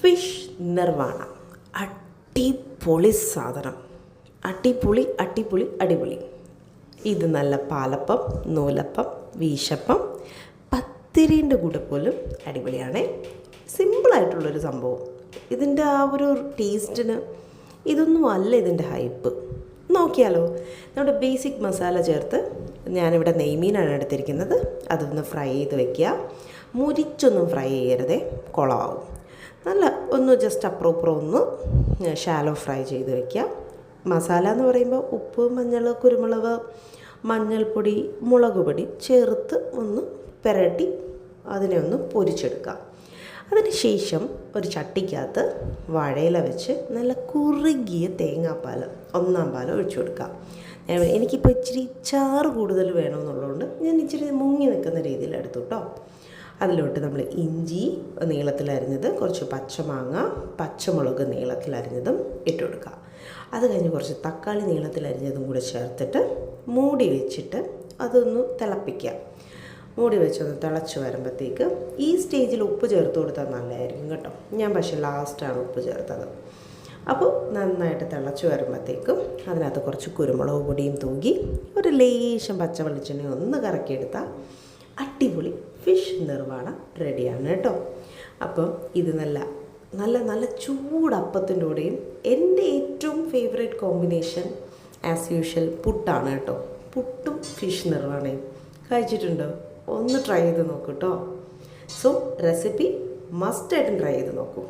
Fish nirvana അടിപൊളി സാധനം. അടിപൊളി അടിപൊളി അടിപൊളി. ഇത് നല്ല പാലപ്പം നൂലപ്പം വീശപ്പം പത്തിരീന്റെ കൂടെ പോലും അടിപൊളിയാണേ. സിമ്പിളായിട്ടുള്ളൊരു സംഭവം. ഇതിന്റെ ആ ഒരു ടേസ്റ്റിന് ഇതൊന്നും അല്ല ഇതിന്റെ ഹൈപ്പ് നോക്കിയാലോ. നമ്മുടെ ബേസിക് മസാല ചേർത്ത് ഞാനിവിടെ നെയ്മീനാണ് എടുത്തിരിക്കുന്നത്. അതൊന്ന് ഫ്രൈ ചെയ്ത് വെക്കുക. മുരിച്ചൊന്നും ഫ്രൈ ചെയ്യരുതേ. കുളമാവും നല്ല ഒന്ന് ജസ്റ്റ് അപ്പുറം ഒന്ന് ഷാലോ ഫ്രൈ ചെയ്ത് വെക്കാം മസാല എന്ന് പറയുമ്പോൾ ഉപ്പ് മഞ്ഞൾ കുരുമുളക് മഞ്ഞൾപ്പൊടി മുളക് പൊടി ചേർത്ത് ഒന്ന് പുരട്ടി അതിനെ ഒന്ന് പൊരിച്ചെടുക്കാം അതിനുശേഷം ഒരു ചട്ടിക്കകത്ത് വാഴയില വെച്ച് നല്ല കുറുകിയ തേങ്ങാപ്പാൽ ഒന്നാം പാൽ ഒഴിച്ചു കൊടുക്കാം എനിക്കിപ്പോൾ ഇച്ചിരി ചാറ് കൂടുതൽ വേണമെന്നുള്ളതുകൊണ്ട് ഞാൻ ഇച്ചിരി മുങ്ങി നിൽക്കുന്ന രീതിയിൽ എടുത്തു കേട്ടോ. അതിലോട്ട് നമ്മൾ ഇഞ്ചി നീളത്തിലരിഞ്ഞത് കുറച്ച് പച്ചമാങ്ങ പച്ചമുളക് നീളത്തിലരിഞ്ഞതും ഇട്ട് കൊടുക്കുക. അത് കഴിഞ്ഞ് കുറച്ച് തക്കാളി നീളത്തിലരിഞ്ഞതും കൂടെ ചേർത്തിട്ട് മൂടി വെച്ചിട്ട് അതൊന്ന് തിളപ്പിക്കുക. മൂടി വെച്ചൊന്ന് തിളച്ച് വരുമ്പോഴത്തേക്ക് ഈ സ്റ്റേജിൽ ഉപ്പ് ചേർത്ത് കൊടുത്താൽ നല്ലതായിരിക്കും കേട്ടോ. ഞാൻ പക്ഷേ ലാസ്റ്റാണ് ഉപ്പ് ചേർത്തത്. അപ്പോൾ നന്നായിട്ട് തിളച്ച് വരുമ്പോഴത്തേക്കും അതിനകത്ത് കുറച്ച് കുരുമുളക് പൊടിയും തൂങ്ങി ഒരു ലേശം പച്ച വെളിച്ചെണ്ണ ഒന്ന് കറക്കിയെടുത്താൽ അടിപൊളി ഫിഷ് നിർവാണം റെഡിയാണ് കേട്ടോ. അപ്പം ഇത് നല്ല നല്ല നല്ല ചൂടപ്പത്തിന്റെ കൂടെയും എന്റെ ഏറ്റവും ഫേവറേറ്റ് കോമ്പിനേഷൻ ആസ് യൂഷ്വൽ പുട്ടാണ് കേട്ടോ. പുട്ടും ഫിഷ് നിർവാണയും കഴിച്ചിട്ടുണ്ടോ? ഒന്ന് ട്രൈ ചെയ്ത് നോക്കൂ കേട്ടോ. സോ റെസിപ്പി മസ്റ്റായിട്ടും ട്രൈ ചെയ്ത് നോക്കൂ.